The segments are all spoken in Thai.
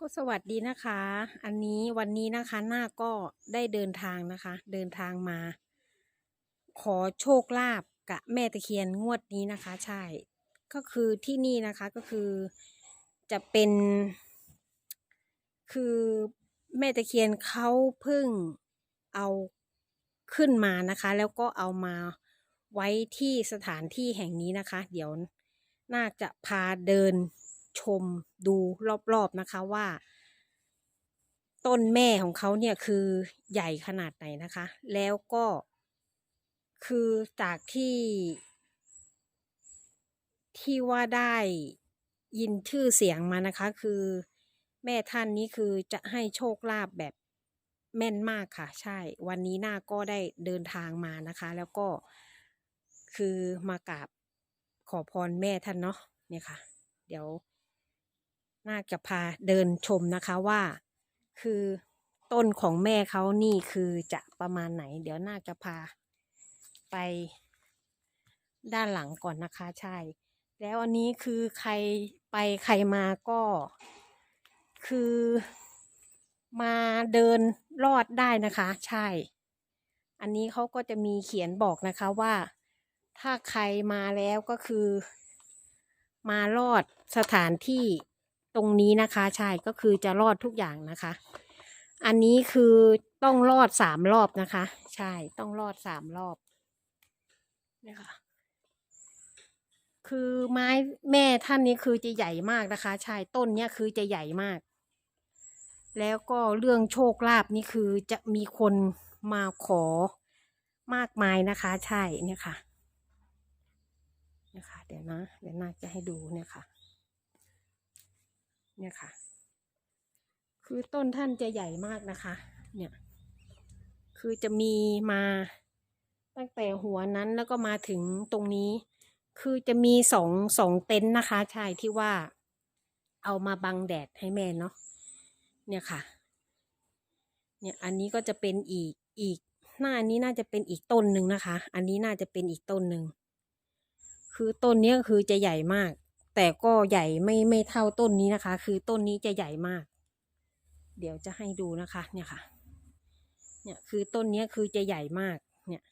ก็สวัสดีนะคะ อันนี้วันนี้นะคะหน้าก็ได้เดินทางนะคะ เดินทางมา ขอโชคลาภกับแม่ตะเคียนงวดนี้นะคะ ใช่ ก็คือที่นี่นะคะก็คือจะเป็น คือแม่ตะเคียนเขาเพิ่งเอาขึ้นมานะคะ แล้วก็เอามาไว้ที่สถานที่แห่งนี้นะคะ เดี๋ยวน่าจะพาเดิน ชมดูรอบๆนะคะว่า ต้นแม่ของเขาเนี่ยคือใหญ่ขนาดไหนนะคะ แล้วก็คือจากที่ ที่ว่าได้ยินชื่อเสียงมานะคะ คือแม่ท่านนี้คือจะให้โชคลาภแบบแม่นมากค่ะ ใช่ วันนี้หน้าก็ได้เดินทางมานะคะ แล้วก็คือมากราบขอพรแม่ท่านเนาะเนี่ยค่ะ เดี๋ยว น่าจะพาเดินชมนะคะว่า คือต้นของแม่เขานี่คือจะประมาณไหน เดี๋ยวน่าจะพาไปด้านหลังก่อนนะคะใช่ แล้วอันนี้คือใครไปใครมาก็คือมาเดินลอดได้นะคะ ใช่ อันนี้เขาก็จะมีเขียนบอกนะคะว่า ถ้าใครมาแล้วก็คือ มาลอดสถานที่ ตรงนี้นะคะใช่ก็คือจะรอดทุกอย่างนะคะ อันนี้คือต้องรอดสามรอบนะคะ ใช่ต้องรอดสามรอบนี่ค่ะคือไม้แม่ท่านนี้คือจะใหญ่มากนะคะ ใช่ต้นเนี้ยคือจะใหญ่มาก แล้วก็เรื่องโชคลาภนี่คือจะมีคนมาขอมากมายนะคะ ใช่เนี่ยค่ะเนี่ยค่ะเดี๋ยวนะ เดี๋ยวนาจะให้ดูเนี่ยค่ะ เนี่ยค่ะ คือต้นท่านจะใหญ่มากนะคะ เนี่ย คือจะมีมาตั้งแต่หัวนั้นแล้วก็มาถึงตรงนี้ คือจะมีสองสองเต็นท์นะคะใช่ที่ว่า เอามาบังแดดให้แม่เนาะเนี่ยค่ะ เนี่ยอันนี้ก็จะเป็นอีกอีกหน้านี้น่าจะเป็นอีกต้นหนึ่งนะคะ อันนี้น่าจะเป็นอีกต้นหนึ่ง คือต้นนี้คือจะใหญ่มาก แต่ก็ใหญ่ไม่ไม่เท่าต้นนี้นะคะ คือต้นนี้จะใหญ่มาก เดี๋ยวจะให้ดูนะคะ เนี่ยค่ะ เนี่ยคือต้นนี้คือจะใหญ่มาก เนี่ย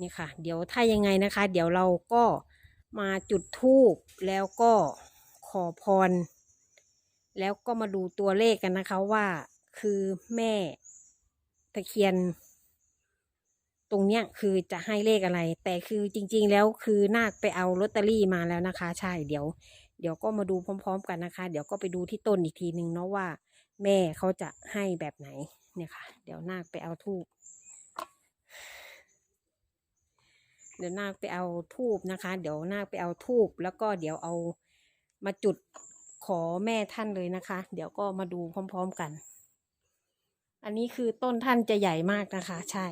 นี่ค่ะ เดี๋ยวถ้ายังไงนะคะ เดี๋ยวเราก็มาจุดธูปแล้วก็ขอพร แล้วก็มาดูตัวเลขกันนะคะว่าคือแม่ตะเคียน ตรงเนี้ยคือจะให้เลขอะไร แต่คือจริง ๆ แล้วคือนาคไปเอาลอตเตอรี่มาแล้วนะคะ ใช่เดี๋ยว เดี๋ยวก็มาดูพร้อม ๆ กันนะคะ เดี๋ยวก็ไปดูที่ต้นอีกทีหนึ่งเนาะว่า แม่เขาจะให้แบบไหนเนี่ยค่ะ เดี๋ยวนาคไปเอาทูบเดี๋ยวนาคไปเอาทูบนะคะ เดี๋ยวนาคไปเอาทูบแล้วก็เดี๋ยวเอามาจุดขอแม่ท่านเลยนะคะ เดี๋ยวก็มาดูพร้อม ๆกัน อันนี้คือต้นท่านจะใหญ่มากนะคะ ใช่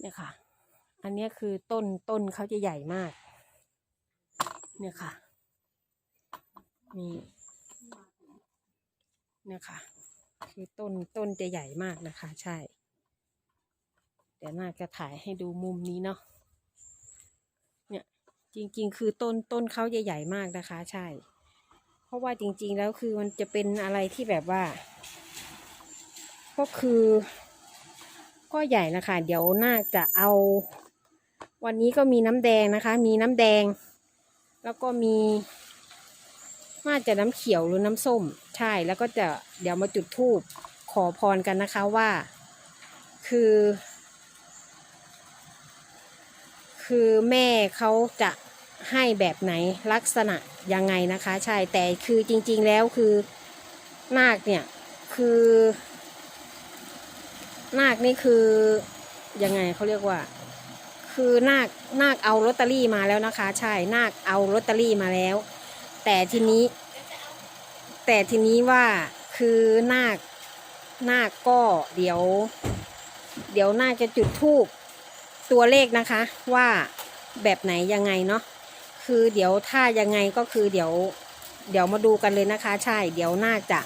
เนี่ยค่ะ อันนี้คือต้นต้นเขาจะใหญ่มาก เนี่ยค่ะ นี่เนี่ยค่ะ คือต้นต้นจะใหญ่มากนะคะ ใช่ เดี๋ยวน่าจะถ่ายให้ดูมุมนี้เนาะ เนี่ยจริง ๆ คือต้นต้นเขาจะใหญ่มากนะคะ ใช่ เพราะว่าจริง ๆ แล้วคือมันจะเป็นอะไรที่แบบว่า ก็คือ ก็ใหญ่นะคะ เดี๋ยวน่าจะเอา วันนี้ก็มีน้ำแดงนะคะ มีน้ำแดง แล้วก็มีน่าจะน้ำเขียวหรือน้ำส้ม ใช่แล้วก็จะเดี๋ยวมาจุดธูปขอพรกันนะคะว่า คือ คือแม่เขาจะให้แบบไหนลักษณะยังไงนะคะ ใช่แต่คือจริง ๆแล้วคือนาคเนี่ยคือ นาคนี่คือยังไงเขาเรียกว่า คือนาคนาคเอาลอตเตอรี่มาแล้วนะคะ ใช่นาคเอาลอตเตอรี่มาแล้ว แต่ทีนี้ แต่ทีนี้ว่าคือนาคนาคก็เดี๋ยว เดี๋ยวนาคจะจุดธูปตัวเลขนะคะ ว่าแบบไหนยังไงเนาะคือเดี๋ยวถ้ายังไงก็คือเดี๋ยว เดี๋ยวมาดูกันเลยนะคะ ใช่ เดี๋ยวนาคจะ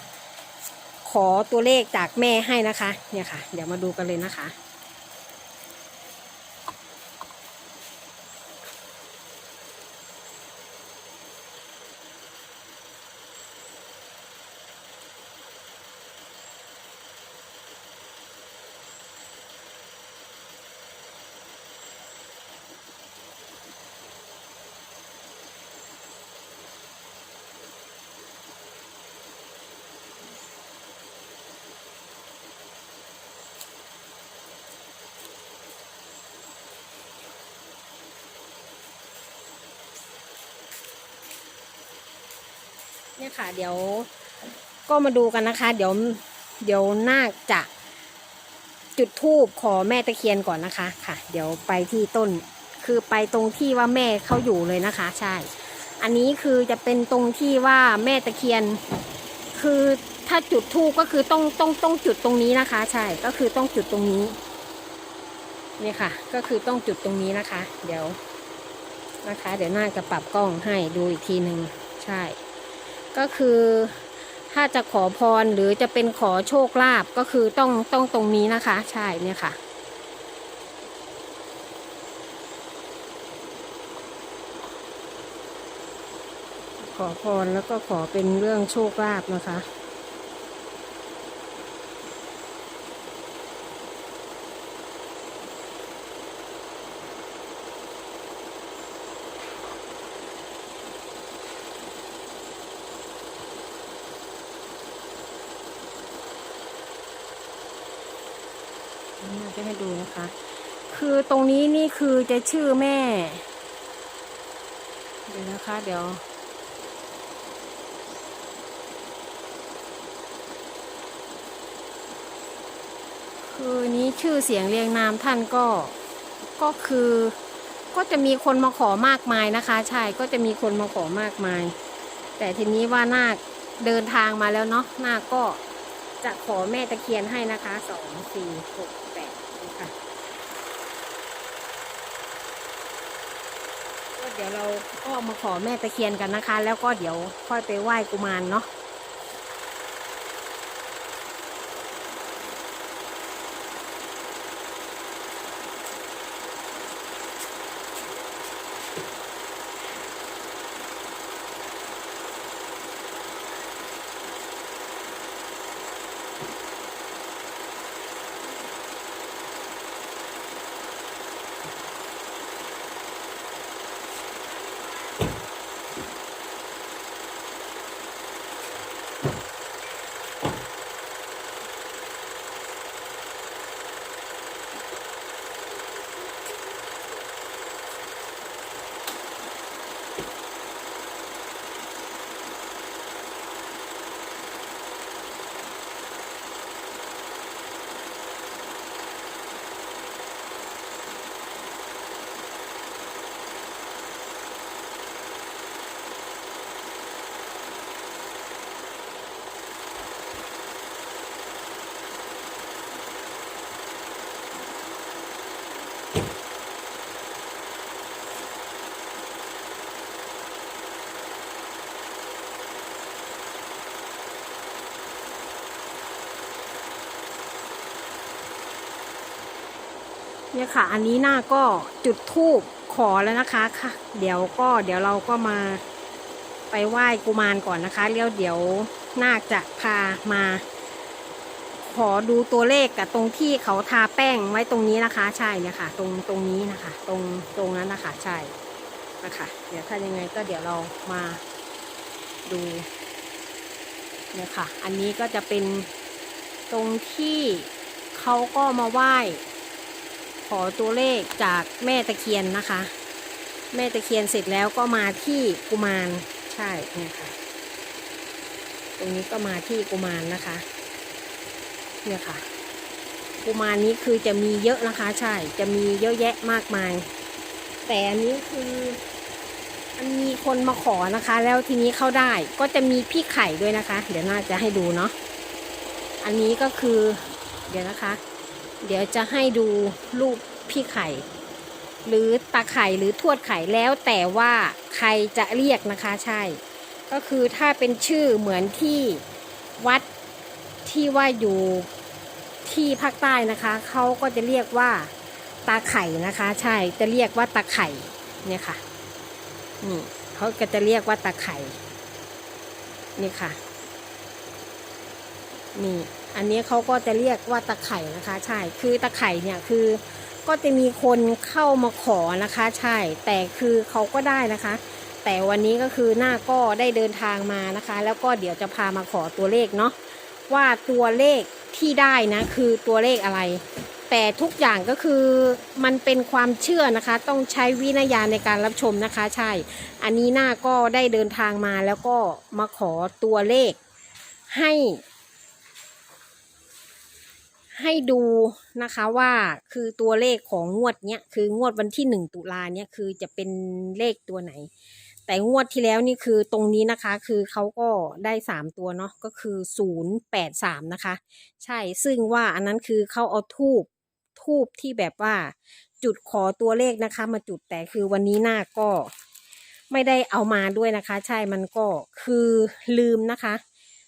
ขอตัวเลขจากแม่ให้นะคะ เนี่ยค่ะ เดี๋ยวมาดูกันเลยนะคะ เนี่ยค่ะ เดี๋ยวก็มาดูกันนะคะ เดี๋ยวเดี๋ยวนาคจะจุดธูปขอแม่ตะเคียนก่อนนะคะค่ะ เดี๋ยวไปที่ต้นคือไปตรงที่ว่าแม่เขาอยู่เลยนะคะ ใช่ อันนี้คือจะเป็นตรงที่ว่าแม่ตะเคียน คือถ้าจุดธูปก็คือต้องต้องต้องจุดตรงนี้นะคะ ใช่ก็คือต้องจุดตรงนี้เนี่ยค่ะ ก็คือต้องจุดตรงนี้นะคะ เดี๋ยวนะคะ เดี๋ยวน่าจะปรับกล้องให้ดูอีกทีหนึ่งใช่ ก็คือถ้าจะขอพรหรือจะเป็นขอโชคลาภก็คือต้องต้องตรงนี้นะคะ ใช่เนี่ยค่ะ ขอพรแล้วก็ขอเป็นเรื่องโชคลาภนะคะ น่าจะให้ดู นะคะ คือตรงนี้นี่คือจะชื่อแม่ เดี๋ยวนะคะ เดี๋ยวคือนี้ชื่อเสียงเรียงนามท่านก็ก็คือก็จะมีคนมาขอมากมายนะคะใช่ก็จะมีคนมาขอมากมาย แต่ทีนี้ว่านาคเดินทางมาแล้วเนาะนาคก็จะขอแม่ตะเคียนให้นะคะสองสี่หกแปดนี่ค่ะก็ เดี๋ยวเราก็มาขอแม่ตะเคียนกันนะคะ แล้วก็เดี๋ยวค่อยไปไหว้กุมารเนาะ เนี่ยค่ะ อันนี้หน้าก็จุดทูบขอแล้วนะคะค่ะ เดี๋ยวก็เดี๋ยวเราก็มาไปไหว้กุมารก่อนนะคะแล้วเดี๋ยวนาคจะพามา ขอดูตัวเลขกับตรงที่เขาทาแป้งไว้ตรงนี้นะคะ ใช่เนี่ยค่ะ ตรงตรงนี้นะคะ ตรงตรงนั้นนะคะ ใช่นะคะ เดี๋ยวถ้ายังไงก็เดี๋ยวเรามาดูเนี่ยค่ะ อันนี้ก็จะเป็นตรงที่เขาก็มาไหว้ อตัวเลขจากแม่ตะเคียนนะคะ แม่ตะเคียนเสร็จแล้วก็มาที่กุมารใช่เนี่ยค่ะ ตรงนี้ก็มาที่กุมารนะคะ เนี่ยค่ะ กุมารนี้คือจะมีเยอะนะคะ ใช่จะมีเยอะแยะมากมาย แต่อันนี้คือมันมีคนมาขอนะคะ แล้วทีนี้เข้าได้ก็จะมีพี่ไข่ด้วยนะคะ เดี๋ยวน่าจะให้ดูเนาะอันนี้ก็คือเดี๋ยวนะคะ เดี๋ยวจะให้ดูรูปพี่ไข่ หรือตาไข่หรือทวดไข่แล้วแต่ว่าใครจะเรียกนะคะใช่ ก็คือถ้าเป็นชื่อเหมือนที่วัดที่ว่าอยู่ที่ภาคใต้นะคะเขาก็จะเรียกว่าตาไข่นะคะ ใช่จะเรียกว่าตาไข่เนี่ยค่ะนี่เขาก็จะเรียกว่าตาไข่นี่ค่ะนี่ อันนี้เขาก็จะเรียกว่าตะไคร่นะคะ ใช่คือตะไคร่เนี่ยคือก็จะมีคนเข้ามาขอนะคะ ใช่แต่คือเขาก็ได้นะคะ แต่วันนี้ก็คือหน้าก็ได้เดินทางมานะคะ แล้วก็เดี๋ยวจะพามาขอตัวเลขเนาะว่าตัวเลขที่ได้นะคือตัวเลขอะไร แต่ทุกอย่างก็คือมันเป็นความเชื่อนะคะ ต้องใช้วิญญาณในการรับชมนะคะ ใช่ อันนี้หน้าก็ได้เดินทางมาแล้วก็มาขอตัวเลขให้ ให้ดูนะคะว่าคือตัวเลขของงวดเนี้ยคืองวดวันที่หนึ่งตุลาเนี่ยคือจะเป็นเลขตัวไหน แต่งวดที่แล้วนี่คือตรงนี้นะคะ คือเขาก็ได้สามตัวเนาะก็คือศูนย์แปดสามนะคะ ใช่ซึ่งว่าอันนั้นคือเขาเอาทูบทูบที่แบบว่าจุดขอตัวเลขนะคะ มาจุดแต่คือวันนี้หน้าก็ไม่ได้เอามาด้วยนะคะ ใช่มันก็คือลืมนะคะ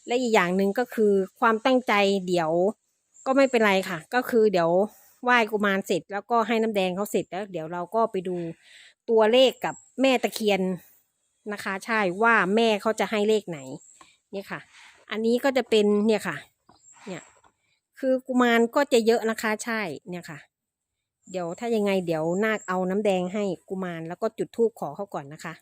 และอีกอย่างหนึ่งก็คือความตั้งใจเดี๋ยว ก็ไม่เป็นไรค่ะ ก็คือเดี๋ยวไหว้กุมารเสร็จ แล้วก็ให้น้ำแดงเขาเสร็จแล้ว เดี๋ยวเราก็ไปดูตัวเลขกับแม่ตะเคียนนะคะ ใช่ว่าแม่เขาจะให้เลขไหน เนี่ยค่ะ อันนี้ก็จะเป็นเนี่ยค่ะ เนี่ย คือกุมารก็จะเยอะนะคะ ใช่เนี่ยค่ะ เดี๋ยวถ้ายังไงเดี๋ยวนาคเอาน้ำแดงให้กุมารแล้วก็จุดธูปขอเขาก่อนนะคะ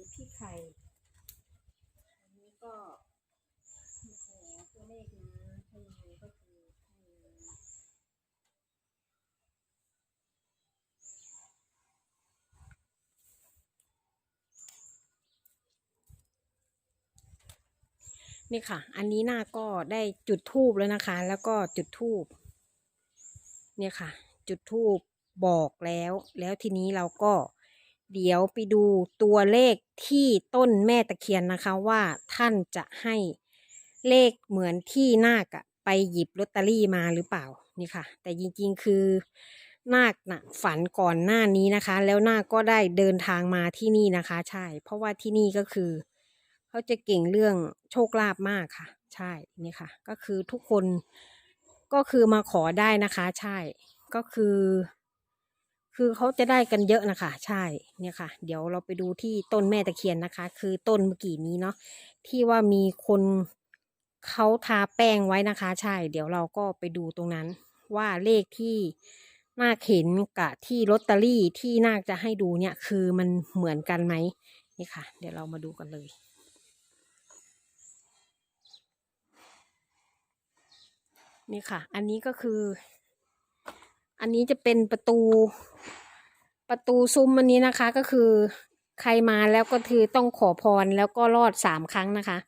รือพี่ไข่อันนี้ก็ขอตัวเลขนะถ้ายังไงก็คือนี่ค่ะ อันนี้หน้าก็ได้จุดทูบแล้วนะคะ แล้วก็จุดทูบเนี่ยค่ะ จุดทูบบอกแล้ว แล้วทีนี้เราก็ เดี๋ยวไปดูตัวเลขที่ต้นแม่ตะเคียนนะคะว่าท่านจะให้เลขเหมือนที่นาคอะไปหยิบลอตเตอรี่มาหรือเปล่านี่ค่ะ แต่จริงๆคือนาคนะฝันก่อนหน้านี้นะคะ แล้วนาคก็ได้เดินทางมาที่นี่นะคะ ใช่ เพราะว่าที่นี่ก็คือ เขาจะเก่งเรื่องโชคลาภมากค่ะ ใช่นี่ค่ะ ก็คือทุกคนก็คือมาขอได้นะคะ ใช่ก็คือ คือเขาจะได้กันเยอะนะคะ ใช่เนี่ยค่ะ เดี๋ยวเราไปดูที่ต้นแม่ตะเคียนนะคะ คือต้นเมื่อกี้นี้เนาะที่ว่ามีคนเขาทาแป้งไว้นะคะ ใช่ เดี๋ยวเราก็ไปดูตรงนั้น ว่าเลขที่นาคเห็นกับที่ลอตเตอรี่ที่นาคจะให้ดูเนี่ย คือมันเหมือนกันไหมนี่ค่ะ เดี๋ยวเรามาดูกันเลยนี่ค่ะ อันนี้ก็คือ อันนี้จะเป็นประตู ประตูซุ้มอันนี้นะคะก็คือ ใครมาแล้วก็คือต้องขอพรแล้วก็รอดสามครั้งนะคะ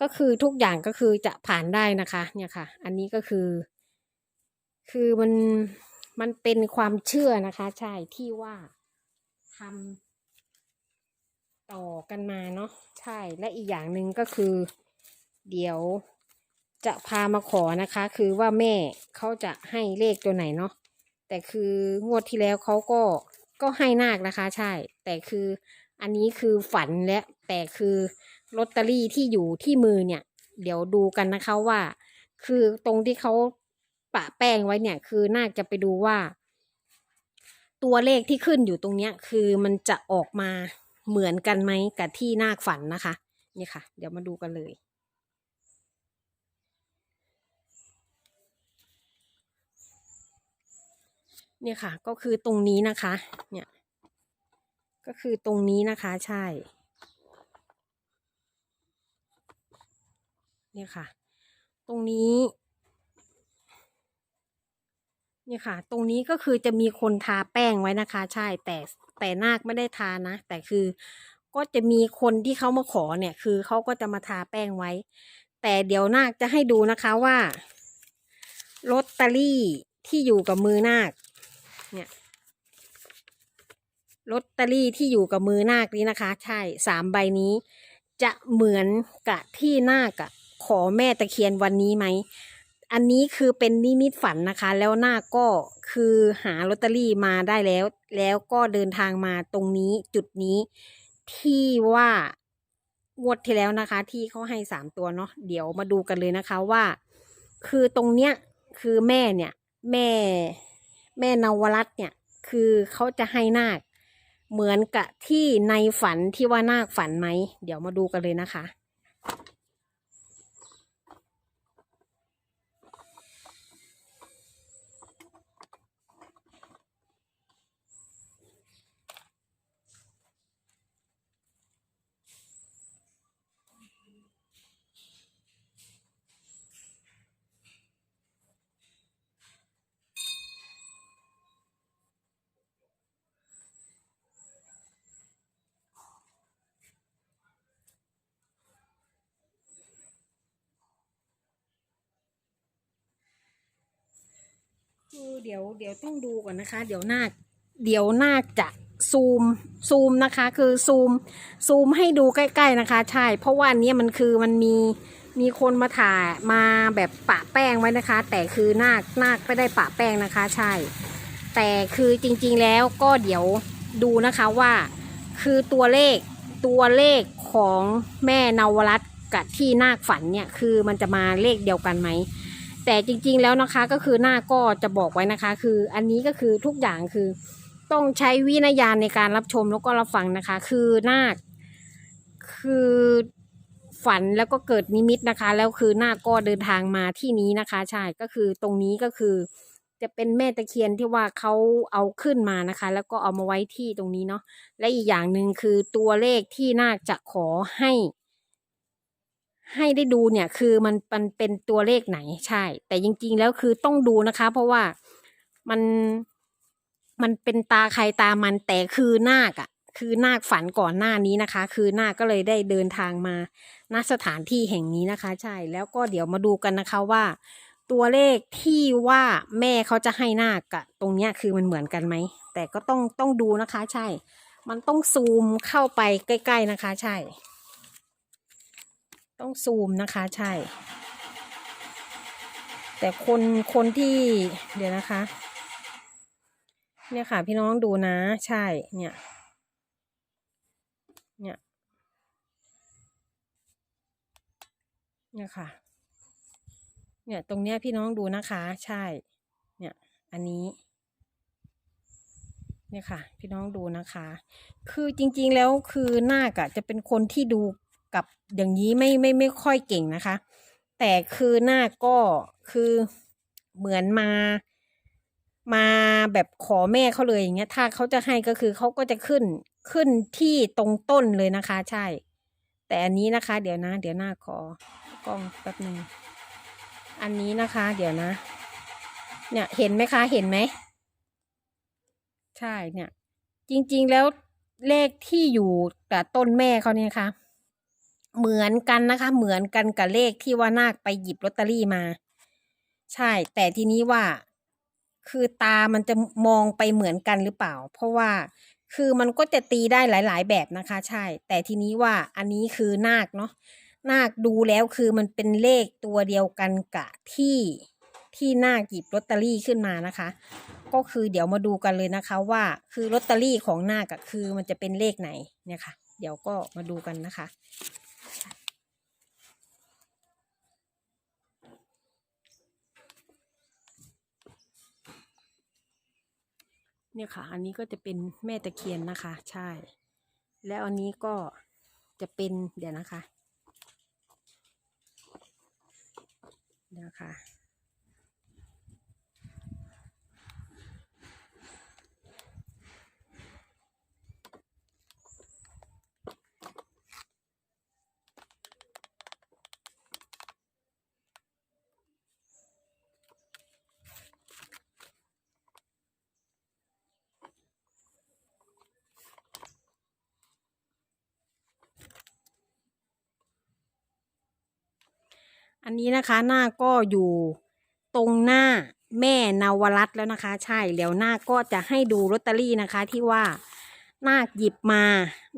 ก็คือทุกอย่างก็คือจะผ่านได้นะคะ เนี่ยค่ะ อันนี้ก็คือ คือมันมันเป็นความเชื่อนะคะ ใช่ที่ว่าทำต่อกันมาเนาะใช่และอีกอย่างหนึ่งก็คือ เดี๋ยวจะพามาขอนะคะ คือว่าแม่เขาจะให้เลขตัวไหนเนาะ แต่คืองวดที่แล้วเขาก็ก็ให้นาคนะคะ ใช่ แต่คืออันนี้คือฝันและแต่คือลอตเตอรี่ที่อยู่ที่มือเนี่ย เดี๋ยวดูกันนะคะว่า คือตรงที่เขาปะแป้งไว้เนี่ย คือนาคจะไปดูว่า ตัวเลขที่ขึ้นอยู่ตรงเนี้ย คือมันจะออกมาเหมือนกันไหมกับที่นาคฝันนะคะ นี่ค่ะ เดี๋ยวมาดูกันเลย เนี่ยค่ะ ก็คือตรงนี้นะคะ เนี่ย ก็คือตรงนี้นะคะ ใช่ เนี่ยค่ะ ตรงนี้ เนี่ยค่ะ ตรงนี้ก็คือจะมีคนทาแป้งไว้นะคะ ใช่ แต่แต่นาคไม่ได้ทานะ แต่คือก็จะมีคนที่เขามาขอเนี่ย คือเขาก็จะมาทาแป้งไว้ แต่เดี๋ยวนาคจะให้ดูนะคะว่าลอตเตอรี่ที่อยู่กับมือนาค เนี่ยลอตเตอรี่ที่อยู่กับมือนาคนี้นะคะ ใช่สามใบนี้ จะเหมือนกับที่นาคอะขอแม่ตะเคียนวันนี้ไหม อันนี้คือเป็นนิมิตฝันนะคะ แล้วนาคก็คือหาลอตเตอรี่มาได้แล้ว แล้วก็เดินทางมาตรงนี้จุดนี้ที่ว่างวดที่แล้วนะคะ ที่เขาให้สามตัวเนาะเดี๋ยวมาดูกันเลยนะคะว่า คือตรงเนี้ยคือแม่เนี่ย แม่ แม่นวรัตน์เนี่ย คือเขาจะให้นาค เหมือนกับที่ในฝันที่ว่านาคฝันไหม เดี๋ยวมาดูกันเลยนะคะ เดี๋ยวเดี๋ยวต้องดูก่อนนะคะ เดี๋ยวนาคเดี๋ยวนาคจะซูมซูมนะคะ คือซูมซูมให้ดูใกล้ ๆนะคะ ใช่ เพราะว่าอันเนี้ยมันคือมันมีมีคนมาถ่ายมาแบบปะแป้งไว้นะคะ แต่คือนาคนาคไม่ได้ปะแป้งนะคะ ใช่ แต่คือจริงๆแล้วก็เดี๋ยวดูนะคะว่า คือตัวเลขตัวเลขของแม่นวรัตกับที่นาคฝันเนี่ยคือมันจะมาเลขเดียวกันไหม แต่จริงๆแล้วนะคะก็คือหน้าก็จะบอกไว้นะคะ คืออันนี้ก็คือทุกอย่างคือต้องใช้วิญญาณในการรับชมแล้วก็รับฟังนะคะ คือนาคคือฝันแล้วก็เกิดนิมิตนะคะ แล้วคือนาคก็เดินทางมาที่นี้นะคะใช่ก็คือตรงนี้ก็คือ จะเป็นแม่ตะเคียนที่ว่าเขาเอาขึ้นมานะคะ แล้วก็เอามาไว้ที่ตรงนี้เนาะและอีกอย่างหนึ่งคือตัวเลขที่นาคจะขอให้ ให้ได้ดูเนี่ยคือมันมันเป็นตัวเลขไหนใช่ แต่จริง ๆ แล้วคือต้องดูนะคะ เพราะว่ามันมันเป็นตาใครตามันแต่คือนาคอะคือนาคฝันก่อนหน้านี้นะคะ คือนาคก็เลยได้เดินทางมาณสถานที่แห่งนี้นะคะ ใช่แล้วก็เดี๋ยวมาดูกันนะคะว่า ตัวเลขที่ว่าแม่เขาจะให้นาคกะตรงเนี้ยคือมันเหมือนกันไหมแต่ก็ต้องต้องดูนะคะ ใช่ มันต้องซูมเข้าไปใกล้ ๆนะคะ ใช่ ต้องซูมนะคะใช่ แต่คนคนที่เดี๋ยวนะคะ เนี่ยค่ะ พี่น้องดูนะ ใช่เนี่ย เนี่ยเนี่ยค่ะ เนี่ยตรงเนี้ยพี่น้องดูนะคะ ใช่ เนี่ยอันนี้เนี่ยค่ะ พี่น้องดูนะคะ คือจริงๆแล้วคือนาคอะจะเป็นคนที่ดู กับอย่างนี้ไม่ไม่ไม่ค่อยเก่งนะคะ แต่คือหน้าก็คือเหมือนมา มาแบบขอแม่เขาเลยอย่างเงี้ย ถ้าเขาจะให้ก็คือเขาก็จะขึ้นขึ้นที่ตรงต้นเลยนะคะ ใช่ แต่อันนี้นะคะ เดี๋ยวนะ เดี๋ยวหน้าขอกล้องแป๊บหนึ่งอันนี้นะคะ เดี๋ยวนะ เนี่ยเห็นไหมคะเห็นไหมใช่เนี่ย จริง ๆแล้วเลขที่อยู่กับต้นแม่เขาเนี่ยนะคะ เหมือนกันนะคะ เหมือนกันกับเลขที่ว่านาคไปหยิบลอตเตอรี่มา ใช่ แต่ทีนี้ว่า คือตามันจะมองไปเหมือนกันหรือเปล่า เพราะว่าคือมันก็จะตีได้หลาย ๆ แบบนะคะ ใช่ แต่ทีนี้ว่าอันนี้คือนาคเนาะนาคดูแล้วคือมันเป็นเลขตัวเดียวกันกับที่ที่นาคหยิบลอตเตอรี่ขึ้นมานะคะ ก็คือเดี๋ยวมาดูกันเลยนะคะว่าคือลอตเตอรี่ของนาคคือมันจะเป็นเลขไหนเนี่ยค่ะ เดี๋ยวก็มาดูกันนะคะ เนี่ยค่ะ อันนี้ก็จะเป็นแม่ตะเคียนนะคะ ใช่ แล้วอันนี้ก็จะเป็นเดี๋ยวนะคะเดี๋ยวค่ะ อันนี้นะคะหน้าก็อยู่ตรงหน้าแม่นาวรัตนแล้วนะคะ ใช่แล้วหน้าก็จะให้ดูลอตเตอรี่นะคะที่ว่านาคหยิบมา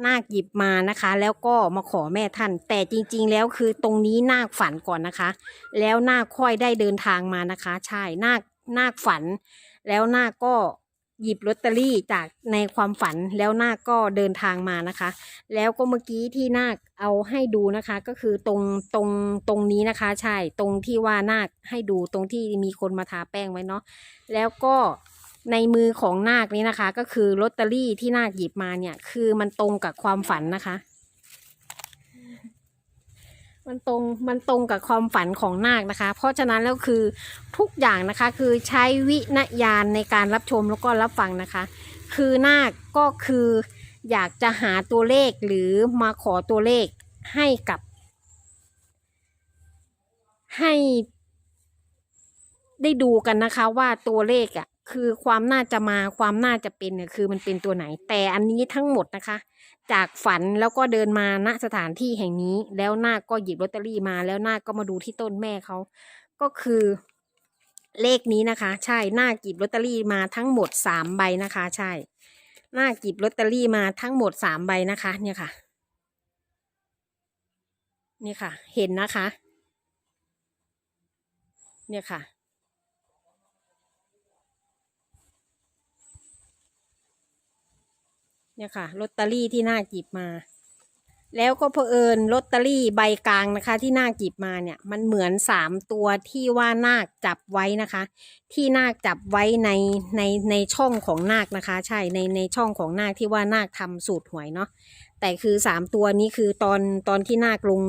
นาคหยิบมานะคะ แล้วก็มาขอแม่ท่าน แต่จริง ๆ แล้วคือตรงนี้นาคฝันก่อนนะคะ แล้วนาคค่อยได้เดินทางมานะคะ ใช่นาคนาคฝัน แล้วนาคก็ หยิบลอตเตอรี่จากในความฝันแล้วนาคก็เดินทางมานะคะ แล้วก็เมื่อกี้ที่นาคเอาให้ดูนะคะ ก็คือตรงตรงตรงนี้นะคะ ใช่ตรงที่ว่านาคให้ดูตรงที่มีคนมาทาแป้งไว้เนาะแล้วก็ในมือของนาคนี้นะคะ ก็คือลอตเตอรี่ที่นาคหยิบมาเนี่ย คือมันตรงกับความฝันนะคะ มันตรงมันตรงกับความฝันของนาคนะคะ เพราะฉะนั้นแล้วคือทุกอย่างนะคะคือใช้วิญญาณในการรับชมแล้วก็รับฟังนะคะ คือนาคก็คืออยากจะหาตัวเลขหรือมาขอตัวเลขให้กับ ให้ได้ดูกันนะคะว่าตัวเลขอะคือความน่าจะมาความน่าจะเป็นเนี่ยคือมันเป็นตัวไหนแต่อันนี้ทั้งหมดนะคะ จากฝันแล้วก็เดินมาณสถานที่แห่งนี้ แล้วนาคก็หยิบลอตเตอรี่มา แล้วนาคก็มาดูที่ต้นแม่เขา ก็คือเลขนี้นะคะ ใช่นาคหยิบลอตเตอรี่มาทั้งหมดสามใบนะคะ ใช่นาคหยิบลอตเตอรี่มาทั้งหมดสามใบนะคะ เนี่ยค่ะ เนี่ยค่ะ เห็นนะคะ เนี่ยค่ะ เนี่ยค่ะลอตเตอรี่ที่นาคหยิบมา แล้วก็เผอิญลอตเตอรี่ใบกลางนะคะ ที่นาคหยิบมาเนี่ย มันเหมือนสามตัวที่ว่านาคจับไว้นะคะ ที่นาคจับไว้ในในในช่องของนาคนะคะ ใช่ในในช่องของนาคที่ว่านาคทำสูตรหวยเนาะแต่คือสามตัวนี้คือตอนตอนที่นาคลง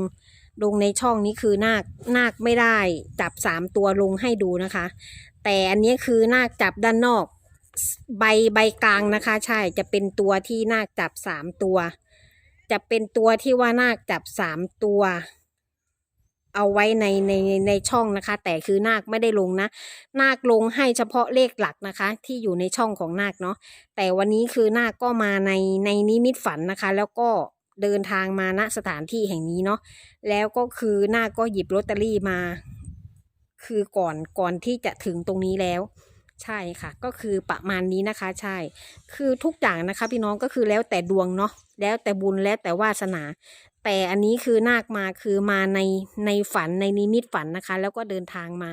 ลงในช่องนี้คือนาคนาคไม่ได้จับสามตัวลงให้ดูนะคะ แต่อันนี้คือนาคจับด้านนอก ใบใบกลางนะคะ ใช่จะเป็นตัวที่นาคจับสามตัว จะเป็นตัวที่ว่านาคจับสามตัว เอาไว้ในในในช่องนะคะ แต่คือนาคไม่ได้ลงนะ นาคลงให้เฉพาะเลขหลักนะคะ ที่อยู่ในช่องของนาคเนาะแต่วันนี้คือนาคก็มาในในนิมิตฝันนะคะ แล้วก็เดินทางมาณสถานที่แห่งนี้เนาะแล้วก็คือนาคก็หยิบลอตเตอรี่มา คือก่อนก่อนที่จะถึงตรงนี้แล้ว ใช่ค่ะ ก็คือประมาณนี้นะคะ ใช่ คือทุกอย่างนะคะ พี่น้องก็คือแล้วแต่ดวงเนาะแล้วแต่บุญแล้วแต่วาสนา แต่อันนี้คือนาคมาคือมาในในฝันในนิมิตฝันนะคะ แล้วก็เดินทางมา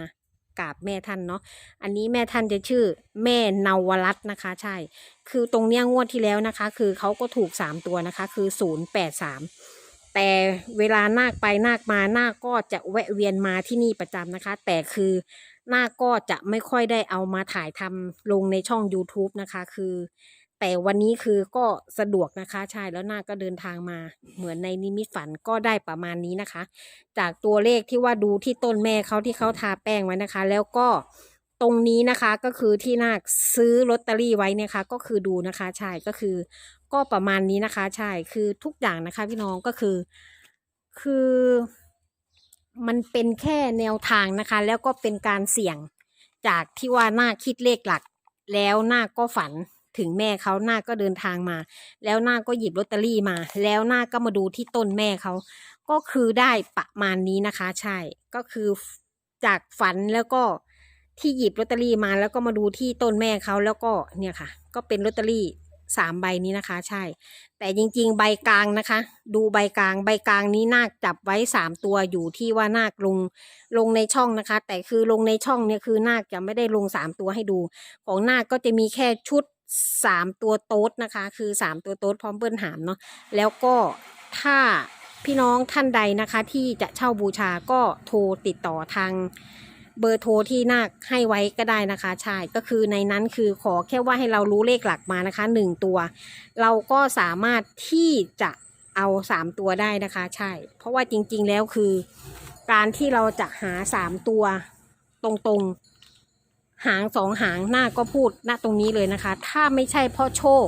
กราบแม่ท่านเนาะ อันนี้แม่ท่านจะชื่อแม่นวรัตน์นะคะ ใช่ คือตรงเนี้ยงวดที่แล้วนะคะ คือเขาก็ถูกสามตัวนะคะ คือศูนย์แปดสามแต่เวลานาคไปนาคมานาคก็จะแวะเวียนมาที่นี่ประจำนะคะ แต่คือ นาก็จะไม่ค่อยได้เอามาถ่ายทำลงในช่อง YouTube นะคะ คือ แต่วันนี้คือก็สะดวกนะคะ ใช่แล้วนาก็เดินทางมา เหมือนในนิมิตฝันก็ได้ประมาณนี้นะคะ จากตัวเลขที่ว่าดูที่ต้นแม่เขาที่เขาทาแป้งไว้นะคะ แล้วก็ตรงนี้นะคะก็คือที่นาคซื้อลอตเตอรี่ไว้เนี่ยค่ะก็คือดูนะคะใช่ก็คือ ก็ประมาณนี้นะคะ ใช่คือทุกอย่างนะคะ พี่น้องก็คือ คือ มันเป็นแค่แนวทางนะคะ แล้วก็เป็นการเสี่ยงจากที่ว่าหน้าคิดเลขหลัก แล้วหน้าก็ฝันถึงแม่เขาหน้าก็เดินทางมา แล้วหน้าก็หยิบลอตเตอรี่มา แล้วหน้าก็มาดูที่ต้นแม่เขา ก็คือได้ประมาณนี้นะคะ ใช่ก็คือจากฝันแล้วก็ที่หยิบลอตเตอรี่มา แล้วก็มาดูที่ต้นแม่เขาแล้วก็เนี่ยค่ะ ก็เป็นลอตเตอรี่ สามใบนี้นะคะ ใช่ แต่จริงๆ ใบกลางนะคะ ดูใบกลางใบกลางนี้นาคจับไว้สามตัวอยู่ที่ว่านาคลงลงในช่องนะคะ แต่คือลงในช่องเนี่ยคือนาคจะไม่ได้ลงสามตัวให้ดู ของนาคก็จะมีแค่ชุดสามตัวโต๊ดนะคะ คือสามตัวโต๊ดพร้อมเบิ้ลหามเนาะแล้วก็ถ้าพี่น้องท่านใดนะคะ ที่จะเช่าบูชาก็โทรติดต่อทาง เบอร์โทรที่นาคให้ไว้ก็ได้นะคะใช่ก็คือในนั้นคือขอแค่ว่าให้เรารู้เลขหลักมานะคะหนึ่งตัว เราก็สามารถที่จะเอาสามตัวได้นะคะใช่ เพราะว่าจริงๆแล้วคือ การที่เราจะหาสามตัวตรงๆ หางสองหางหน้าก็พูดณตรงนี้เลยนะคะ ถ้าไม่ใช่เพราะโชค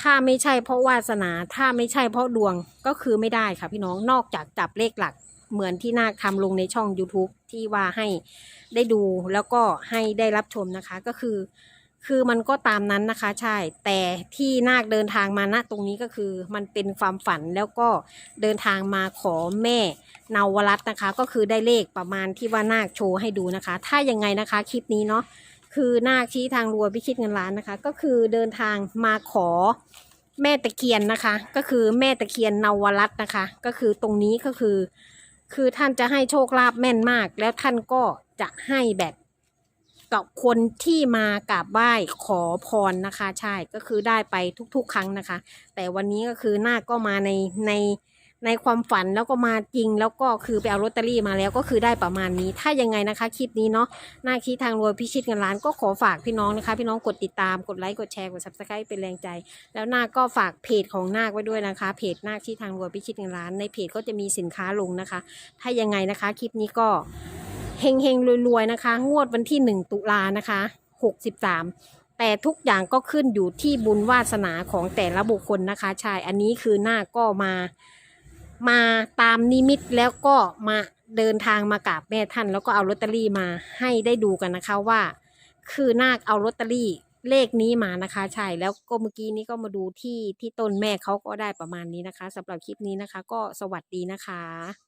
ถ้าไม่ใช่เพราะวาสนา ถ้าไม่ใช่เพราะดวงก็คือไม่ได้ค่ะพี่น้องนอกจากจับเลขหลัก เหมือนที่นาคทำลงในช่อง YouTube ที่ว่าให้ได้ดูแล้วก็ให้ได้รับชมนะคะก็คือ คือมันก็ตามนั้นนะคะใช่ แต่ที่นาคเดินทางมาณตรงนี้ก็คือ มันเป็นความฝันแล้วก็เดินทางมาขอแม่นาวรัตน์นะคะ ก็คือได้เลขประมาณที่ว่านาคโชว์ให้ดูนะคะ ถ้ายังไงนะคะคลิปนี้เนาะคือนาคชี้ทางรวยพิชิตเงินล้านนะคะ ก็คือเดินทางมาขอแม่ตะเคียนนะคะ ก็คือแม่ตะเคียนนาวรัตน์นะคะ ก็คือตรงนี้ก็คือ คือท่านจะให้โชคลาภแม่นมาก แล้วท่านก็จะให้แบบกับคนที่มากราบไหว้ขอพรนะคะ ใช่ก็คือได้ไปทุก ๆ ครั้งนะคะ แต่วันนี้ก็คือหน้าก็มาในใน ในความฝันแล้วก็มาจริง แล้วก็คือไปเอาลอตเตอรี่มาแล้วก็คือได้ประมาณนี้ ถ้ายังไงนะคะคลิปนี้เนาะหน้าคีทางรวยพิชิตเงินล้านก็ขอฝากพี่น้องนะคะ พี่น้องกดติดตามกดไลค์กดแชร์กด subscribe เป็นแรงใจ แล้วนาคก็ฝากเพจของนาคไว้ด้วยนะคะ เพจนาคที่ทางรวยพิชิตเงินล้าน ในเพจก็จะมีสินค้าลงนะคะ ถ้ายังไงนะคะคลิปนี้ก็เฮงเฮงรวยๆนะคะ งวดวันที่ 1 ตุลานะคะ63แต่ทุกอย่างก็ขึ้นอยู่ที่บุญวาสนาของแต่ละบุคคลนะคะใช่อันนี้คือหน้าก็มา มาตามนิมิตแล้วก็มาเดินทางมากราบแม่ท่าน แล้วก็เอาลอตเตอรี่มาให้ได้ดูกันนะคะว่า คือนาคเอาลอตเตอรี่เลขนี้มานะคะใช่แล้วก็เมื่อกี้นี้ก็มาดูที่ที่ต้นแม่เขาก็ได้ประมาณนี้นะคะสำหรับคลิปนี้นะคะ ก็สวัสดีนะคะ